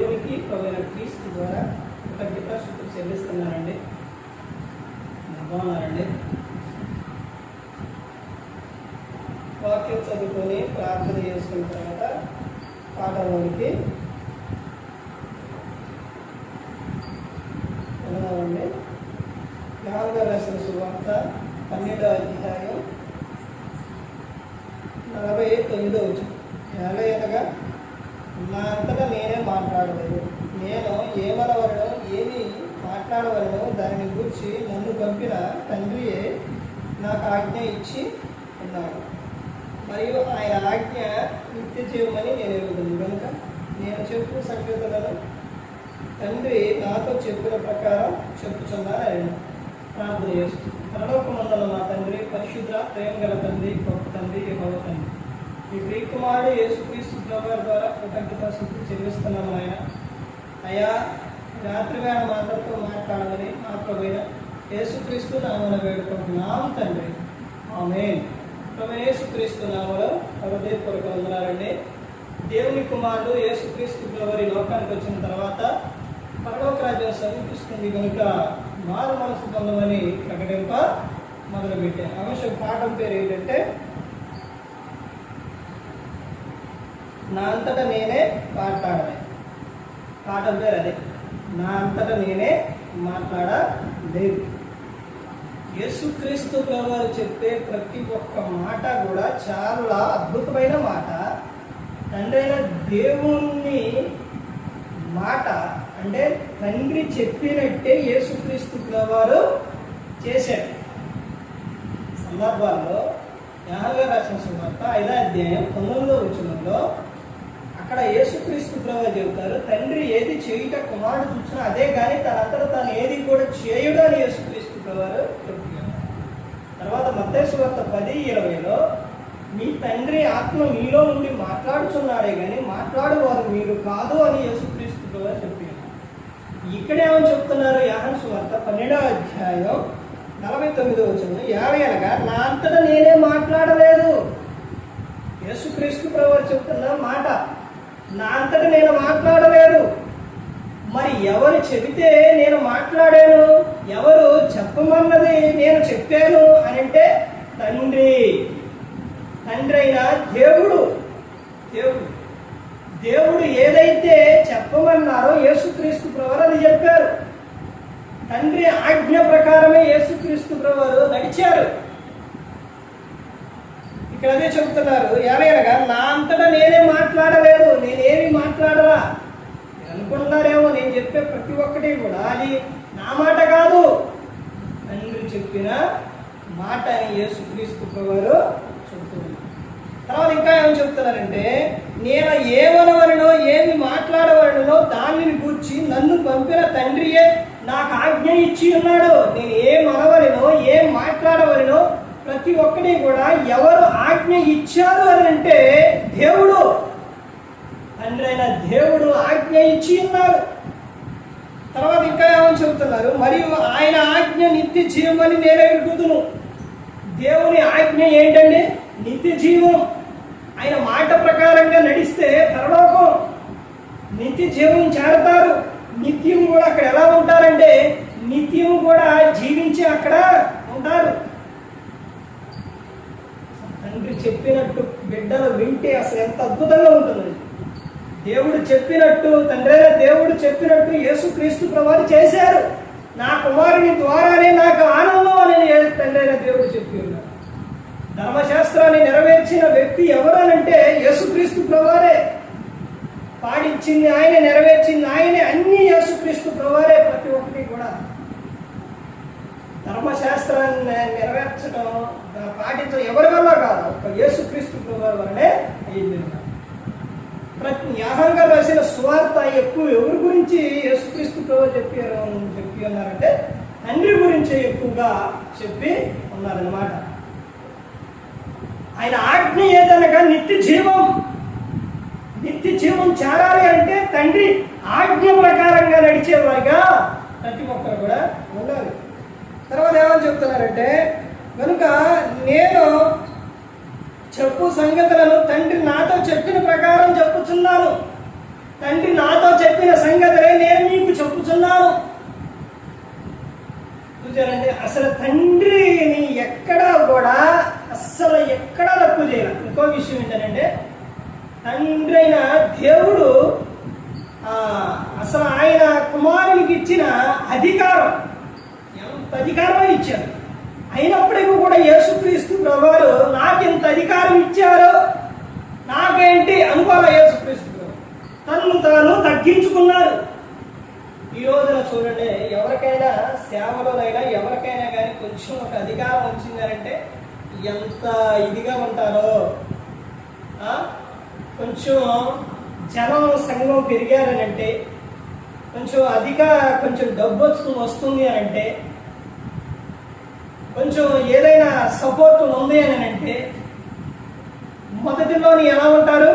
దేవునికి ప్రవీణ క్రీస్తు ద్వారా కృతజ్ఞత శుద్ధి చెల్లిస్తున్నారండి. బాగున్నారండి వాక్యం చదువుకొని ప్రార్థన చేసుకున్న తర్వాత పాఠంలోనికి వెళ్దామండి నాలుగో రాసిన సువార్త పన్నెండో అధ్యాయం నలభై తొమ్మిదో నలభై యాభై అనగా నా అంతటా నేనే మాట్లాడలేదు. నేను ఏమనవలను ఏమి మాట్లాడవలను దానిని గురించి నన్ను పంపిన తండ్రియే నాకు ఆజ్ఞ ఇచ్చి ఉన్నాడు. మరియు ఆయన ఆజ్ఞ నిత్య జీవమని నేను ఎరుగుతుంది కనుక నేను చెప్పు సంగతులను తండ్రి నాతో చెప్పిన ప్రకారం చెప్పుచున్నాను ఆయన. ప్రార్థన చేస్తూ పరలోకమందుల మా తండ్రి పరిశుద్ధ ప్రేమ గల తండ్రి గొప్ప తండ్రి యెహోవా తండ్రి. ఈ ప్రియకుమారుడు యేసుక్రీస్తు ప్రభు ద్వారా కృతజ్ఞత శుద్ధి చెల్లిస్తున్నాము ఆయన. అయ్యా రాత్రి వేళ మాత్రతో అందరితో మాట్లాడమని మా ప్రభుత్వ యేసుక్రీస్తు నామన వేడుకుంటున్నాం తండ్రి. ఆమె ప్రభు యేసుక్రీస్తు నామలో హృదయపూర్వక వందనాలండి దేవుని కుమారుడు యేసుక్రీస్తు ప్రభు లోకానికి వచ్చిన తర్వాత పరలోక రాజ్యం సమీపిస్తుంది కనుక మారు మనసు పొందమని ప్రకటింప మొదలుపెట్టాను అవశ్య పాఠం పేరు ఏంటంటే నా అంతటా నేనే మాట్లాడలే పాఠం పేరు అదే. నా అంతటా నేనే మాట్లాడలేదు. యేసుక్రీస్తు ప్రభువారు చెప్పే ప్రతి ఒక్క మాట కూడా చాలా అద్భుతమైన మాట. తండ్రైన దేవుణ్ణి మాట అంటే తండ్రి చెప్పినట్టే యేసుక్రీస్తు ప్రభువారు చేశారు. సందర్భాల్లో యాహగా రాసిన సువార్త ఐదో అధ్యాయం పంతొమ్మిదో వచనంలో అక్కడ యేసుక్రీస్తు ప్రభు చెబుతారు తండ్రి ఏది చేయుట కుమారుడు చూసినా అదే కానీ తనంతట తాను ఏది కూడా చేయుడు అని యేసుక్రీస్తు ప్రభు చెప్తున్నారు తర్వాత మత్తయి వార్త పది ఇరవైలో మీ తండ్రి ఆత్మ మీలో నుండి మాట్లాడుచున్నాడే కానీ మాట్లాడువారు మీరు కాదు అని యేసుక్రీస్తు ప్రభు చెప్పారు. ఇక్కడేమని చెప్తున్నారు? యాహన్ సువార్త పన్నెండవ అధ్యాయం నలభై తొమ్మిదో వచ్చిన యాభై అనగా నా అంతటా నేనే మాట్లాడలేదు. యేసుక్రీస్తు ప్రభు చెప్తున్న మాట నా అంతట నేను మాట్లాడలేదు. మరి ఎవరు చెబితే నేను మాట్లాడాను? ఎవరు చెప్పమన్నది నేను చెప్పాను అని అంటే తండ్రి. తండ్రి అయిన దేవుడు దేవుడు దేవుడు ఏదైతే చెప్పమన్నారో యేసుక్రీస్తు ప్రవర్ అది చెప్పారు. తండ్రి ఆజ్ఞ ప్రకారమే యేసుక్రీస్తు ప్రవరు నడిచారు. ఇక్కడ అదే చెబుతున్నారు ఏమైనా నా అంతటా నేనే మాట్లాడలేదు నేనేమి మాట్లాడరా అనుకుంటున్నారేమో నేను చెప్పే ప్రతి ఒక్కటి కూడా. అది నా మాట కాదు. తండ్రి చెప్పిన మాట అని యేసుక్రీస్తు ప్రభువారు చెబుతున్నారు. తర్వాత ఇంకా ఏమని చెప్తున్నారంటే నేను ఏమనవలనో ఏమి మాట్లాడవలనో దానిని గూర్చి నన్ను పంపిన తండ్రియే నాకు ఆజ్ఞ ఇచ్చి ఉన్నాడు. నేను ఏం అనవలనో ఏం మాట్లాడవలనో ప్రతి ఒక్కటి కూడా ఎవరు ఆజ్ఞ ఇచ్చారు అని అంటే దేవుడు. తండ్రి అయిన దేవుడు ఆజ్ఞ ఇచ్చి ఉన్నారు. తర్వాత ఇంకా ఏమని చెబుతున్నారు మరియు ఆయన ఆజ్ఞ నిత్య జీవమని నేను విడుకుతును దేవుని ఆజ్ఞ ఏంటండి? నిత్య జీవం. ఆయన మాట ప్రకారంగా నడిస్తే పరలోకం నిత్య జీవం చేరతారు. నిత్యం కూడా అక్కడ ఎలా ఉంటారంటే నిత్యం కూడా జీవించి అక్కడ ఉంటారు. తండ్రి చెప్పినట్టు బిడ్డలు వింటే అసలు ఎంత అద్భుతంగా ఉంటుంది. దేవుడు చెప్పినట్టు తండ్రి దేవుడు చెప్పినట్టు యేసుక్రీస్తు ప్రభావి చేశారు. నా కుమారుని ద్వారానే నాకు ఆనందం అని తండ్రి దేవుడు చెప్పి ఉన్నారు ధర్మశాస్త్రాన్ని నెరవేర్చిన వ్యక్తి ఎవరనంటే యేసుక్రీస్తు ప్రభువారే పాడించింది ఆయన నెరవేర్చింది ఆయనే అన్ని యేసుక్రీస్తు ప్రభువారే ప్రతి ఒక్కటి కూడా. ధర్మశాస్త్రాన్ని నెరవేర్చడం దా- పాటించడం ఎవరి వల్ల కాదు. ఒక యేసుక్రీస్తు ప్రభువారి వల్లనే అయింది ప్రతి యాహంగా రాసిన సువార్త ఎక్కువ ఎవరి గురించి యేసుక్రీస్తు ప్రభు చెప్పారు చెప్పి ఉన్నారంటే తండ్రి గురించి ఎక్కువగా చెప్పి ఉన్నారన్నమాట. ఆయన ఆజ్ఞ ఏదనగా నిత్య జీవం. నిత్య జీవం చేరాలి అంటే తండ్రి ఆజ్ఞ ప్రకారంగా నడిచేవారిగా ప్రతి ఒక్కరు కూడా ఉండాలి. తర్వాత ఏమని చెప్తున్నారంటే కనుక నేను చెప్పు సంగతులను తండ్రి నాతో చెప్పిన ప్రకారం చెప్పుచున్నాను. తండ్రి నాతో చెప్పిన సంగతులే నేను మీకు చెప్పుచున్నాను. చూచారండి అసలు తండ్రిని ఎక్కడా కూడా అస్సలు ఎక్కడా తక్కువ చేయాలి ఇంకో విషయం ఏంటంటే తండ్రి అయిన దేవుడు అసలు ఆయన కుమారునికి ఇచ్చిన అధికారం అధికారం ఇచ్చారు. అయినప్పటికీ కూడా యేసుక్రీస్తు ప్రభువారు నాకు ఇంత అధికారం ఇచ్చారు నాకేంటి అనుకోవాలి యేసుక్రీస్తు తను తాను తగ్గించుకున్నారు. ఈ రోజున చూడండి ఎవరికైనా సేవలోనైనా ఎవరికైనా కానీ కొంచెం ఒక అధికారం వచ్చిందంటే ఎంత ఇదిగా ఉంటారో కొంచెం జనం సంఘం పెరిగారనంటే కొంచెం అధిక కొంచెం డబ్బు వస్తుంది అని అంటే కొంచెం ఏదైనా సపోర్ట్ ఉంది అని అంటే మొదటిలోని ఎలా ఉంటారు?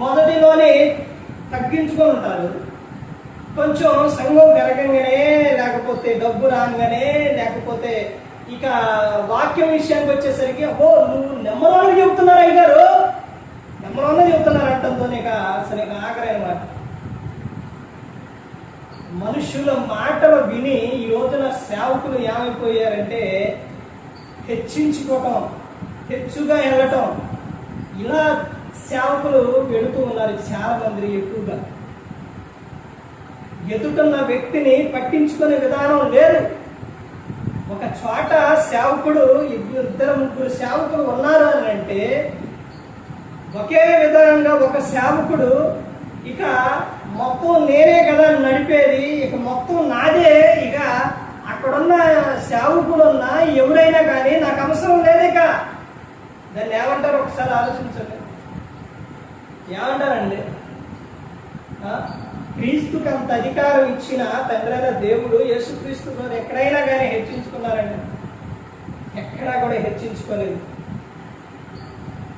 మొదటిలోని తగ్గించుకొని ఉంటారు. కొంచెం సంఘం పెరగంగానే లేకపోతే డబ్బు రాగానే లేకపోతే ఇక వాక్యం విషయానికి వచ్చేసరికి ఓ నువ్వు నెంబర్ వన్ చెబుతున్నారు అయ్యారు నెంబర్ వన్ చెబుతున్నారు అంటంతో ఇక అసలు ఇక ఆఖరి అనమాట మనుషుల మాటలు విని ఈ రోజున సేవకులు ఏమైపోయారంటే హెచ్చించుకోవటం హెచ్చుగా వెళ్ళటం ఇలా సేవకులు వెళుతూ ఉన్నారు చాలా మంది ఎక్కువగా. ఎదుటన్న వ్యక్తిని పట్టించుకునే విధానం లేదు. ఒక చోట సేవకుడు ఇద్దరు ఇద్దరు ముగ్గురు సేవకులు ఉన్నారు అని అంటే ఒకే విధంగా ఒక సేవకుడు ఇక మొత్తం నేనే కదా నడిపేది ఇక మొత్తం నాదే ఇక అక్కడున్న సేవకులున్నా ఎవరైనా కానీ నాకు అవసరం లేదు ఇక. దాన్ని ఏమంటారు ఒకసారి ఆలోచించండి. ఏమంటారండి? క్రీస్తుకి అంత అధికారం ఇచ్చిన తండ్రైన దేవుడు యేసుక్రీస్తు ఎక్కడైనా కానీ హెచ్చించుకున్నారండి. ఎక్కడా కూడా హెచ్చించుకోలేదు.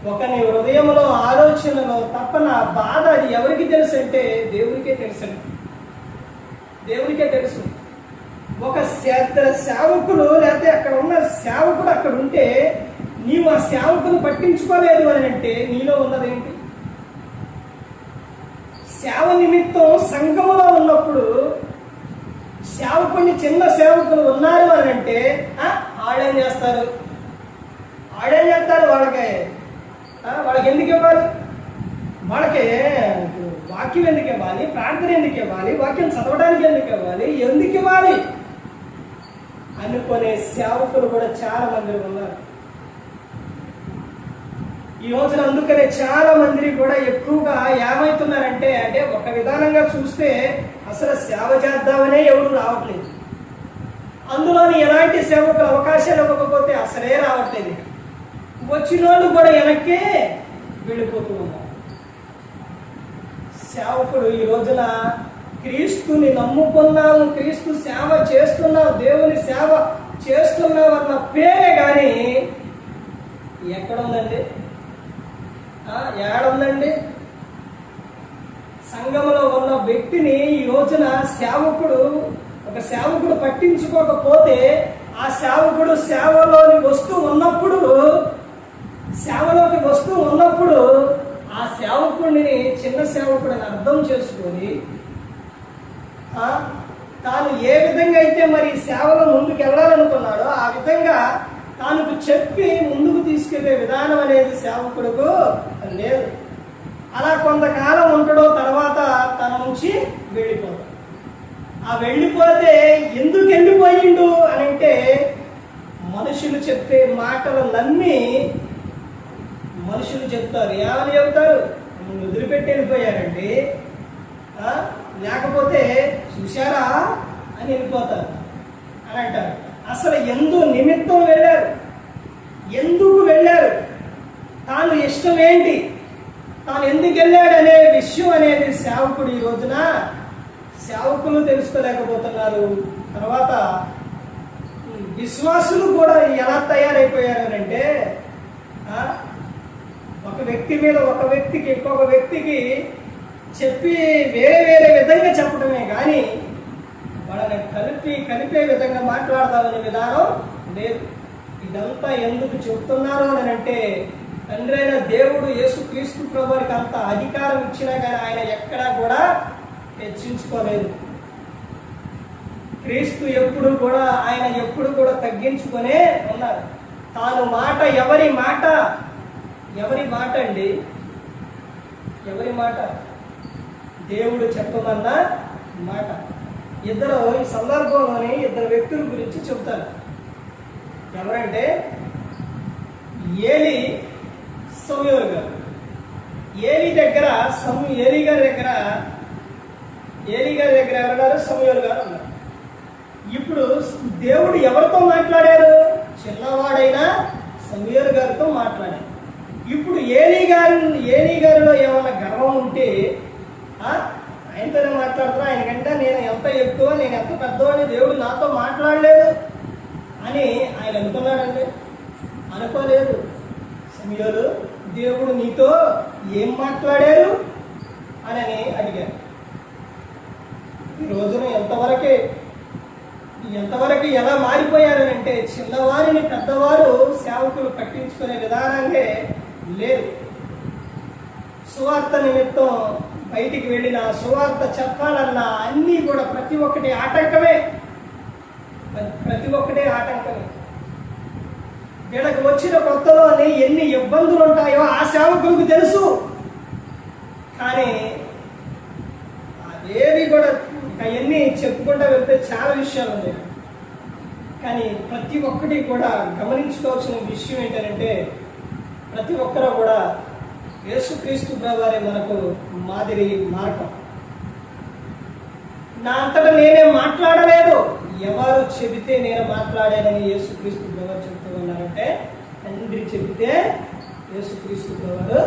ఒక నీ హృదయంలో ఆలోచనలో తప్పన బాధ అది ఎవరికి తెలుసు అంటే దేవునికే తెలుసండి. దేవునికే తెలుసు. ఒక సేద్ర సేవకుడు లేకపోతే అక్కడ ఉన్న సేవకుడు అక్కడ ఉంటే నీవు ఆ సేవకుని పట్టించుకోలేదు అని అంటే నీలో ఉన్నదేంటి సేవ నిమిత్తం సంఘములో ఉన్నప్పుడు సేవకుడిని చిన్న సేవకులు ఉన్నారు అని అంటే ఆడేం చేస్తారు? ఆడేం చేస్తారు వాళ్ళకి? వాళ్ళకి ఎందుకు ఇవ్వాలి? వాళ్ళకి వాక్యం ఎందుకు ఇవ్వాలి? ప్రార్థన ఎందుకు ఇవ్వాలి? వాక్యం చదవడానికి ఎందుకు ఇవ్వాలి? ఎందుకు ఇవ్వాలి? అనుకునే సేవకులు కూడా చాలా మంది ఉన్నారు. ఈ రోజున అందుకనే చాలా మంది కూడా ఎక్కువగా ఏమవుతున్నారంటే అంటే ఒక విధానంగా చూస్తే అసలు సేవ చేద్దామనే ఎవరు రావట్లేదు. అందులోని ఎలాంటి సేవకు అవకాశాలు ఇవ్వకపోతే అసలే రావట్లేదు. వచ్చిన వాళ్ళు కూడా వెనక్కే వెళ్ళిపోతూ ఉన్నారు. సేవకుడు ఈ రోజున క్రీస్తుని నమ్ముకున్నావు క్రీస్తు సేవ చేస్తున్నావు దేవుని సేవ చేస్తున్నావు అన్న పేరే కానీ ఎక్కడ ఉందండి ఏడుందండి? సంఘంలో ఉన్న వ్యక్తిని ఈ రోజున సేవకుడు ఒక సేవకుడు పట్టించుకోకపోతే ఆ సేవకుడు సేవలోని వస్తూ ఉన్నప్పుడు సేవలోకి వస్తూ ఉన్నప్పుడు ఆ సేవకుడిని చిన్న సేవకుడిని అర్థం చేసుకొని తాను ఏ విధంగా అయితే మరి సేవలో ముందుకు వెళ్ళాలనుకున్నాడో ఆ విధంగా తానుకు చెప్పి ముందుకు తీసుకెళ్ళే విధానం అనేది సేవకుడుకు లేదు. అలా కొంతకాలం ఉంటడో తర్వాత తన నుంచి వెళ్ళిపోతాడు. ఆ వెళ్ళిపోతే ఎందుకు వెళ్ళిపోయిండు అని అంటే మనుషులు చెప్పే మాటలు నమ్మి మనుషులు చెప్తారు. ఏమని చెప్తారు? "నువ్వు వదిలిపెట్టి వెళ్ళిపోయారండి లేకపోతే చూశారా అని వెళ్ళిపోతారు. అని అంటారు. అసలు ఎందు నిమిత్తం వెళ్ళారు? ఎందుకు వెళ్ళారు? తాను ఇష్టం ఏంటి తాను ఎందుకు వెళ్ళాడు అనే విషయం అనేది సేవకుడు ఈ రోజున సేవకులు తెలుసుకోలేకపోతున్నారు. తర్వాత విశ్వాసులు కూడా ఎలా తయారైపోయారంటే ఒక వ్యక్తి మీద ఒక వ్యక్తికి ఇంకొక వ్యక్తికి చెప్పి వేరే వేరే విధంగా చెప్పడమే కానీ వాళ్ళని కలిపి కలిపే విధంగా మాట్లాడదామనే విధానం లేదు. ఇదంతా ఎందుకు చెప్తున్నారు అని అంటే తండ్రి అయిన దేవుడు యేసు క్రీస్తు ప్రభుకి అంత అధికారం ఇచ్చినా కానీ ఆయన ఎక్కడా కూడా హెచ్చించుకోలేదు. క్రీస్తు ఎప్పుడు కూడా ఆయన ఎప్పుడు కూడా తగ్గించుకునే ఉన్నారు. తాను మాట ఎవరి మాట? ఎవరి మాట అండి? ఎవరి మాట? దేవుడు చెప్పమన్న మాట. ఇద్దరు ఈ సందర్భంలోని ఇద్దరు వ్యక్తుల గురించి చెప్తారు. ఎవరంటే ఏలి సమయోలు గారు. ఏలి దగ్గర సము ఏలి గారి దగ్గర ఏలి గారి దగ్గర ఎవరున్నారు? సమయోలు గారు ఉన్నారు. ఇప్పుడు దేవుడు ఎవరితో మాట్లాడారు? చిన్నవాడైనా సమీర్ గారితో మాట్లాడారు. ఇప్పుడు ఏలీ గారి ఏలి గారిలో ఏమైనా గర్వం ఉంటే ఆయనతోనే మాట్లాడుతున్నా. ఆయనకంటే నేను ఎంత ఎక్కువ నేను ఎంత పెద్దవాడిని దేవుడు నాతో మాట్లాడలేదు అని ఆయన అనుకున్నాడండి. అనుకోలేదు. సమీరులు దేవుడు నీతో ఏం మాట్లాడారు అని అడిగారు. ఈ రోజున ఎంతవరకే ఎంతవరకు ఎలా మారిపోయారు అంటే చిన్నవారిని పెద్దవారు సేవకులు పట్టించుకునే విధానంగా లేరు సువార్త నిమిత్తం బయటికి వెళ్ళిన సువార్త చెప్పాలన్నా అన్నీ కూడా ప్రతి ఒక్కటి ఆటంకమే. ప్రతి ఒక్కటే ఆటంకమే. వీళ్ళకి వచ్చిన కొత్తలోనే ఎన్ని ఇబ్బందులు ఉంటాయో ఆ సేవకులకు తెలుసు. కానీ అదేవి కూడా అవన్నీ చెప్పుకుంటా వెళ్తే చాలా విషయాలు ఉన్నాయి. కానీ ప్రతి ఒక్కటి కూడా గమనించుకోవాల్సిన విషయం ఏంటంటే ప్రతి ఒక్కరూ కూడా యేసుక్రీస్తు వారే మనకు మాదిరి మార్గం. నా అంతటా నేనే మాట్లాడలేదు. ఎవరు చెబితే నేను మాట్లాడానని యేసుక్రీస్తు వారు చెప్తూ ఉన్నారంటే తండ్రి చెబితే యేసుక్రీస్తు వారు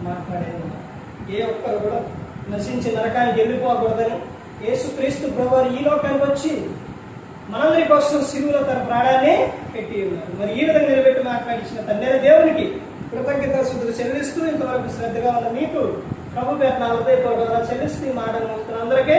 మాట్లాడారు ఏ ఒక్కరు కూడా నశించి నరకానికి వెళ్ళిపోకూడదని యేసుక్రీస్తు ప్రభువారు ఈ లోకానికి వచ్చి మనందరి కోసం సిరువులో తన ప్రాణాన్ని పెట్టి ఉన్నారు. మరి ఈ విధంగా నిలబెట్టి మాట్లాడించిన తండ్రి దేవునికి కృతజ్ఞత శుద్ధులు చెల్లిస్తూ ఇంతవరకు శ్రద్ధగా ఉన్న మీకు ప్రభు పేరు నా హృదయపూర్వకంగా చెల్లిస్తూ ఈ మాటలు అందరికీ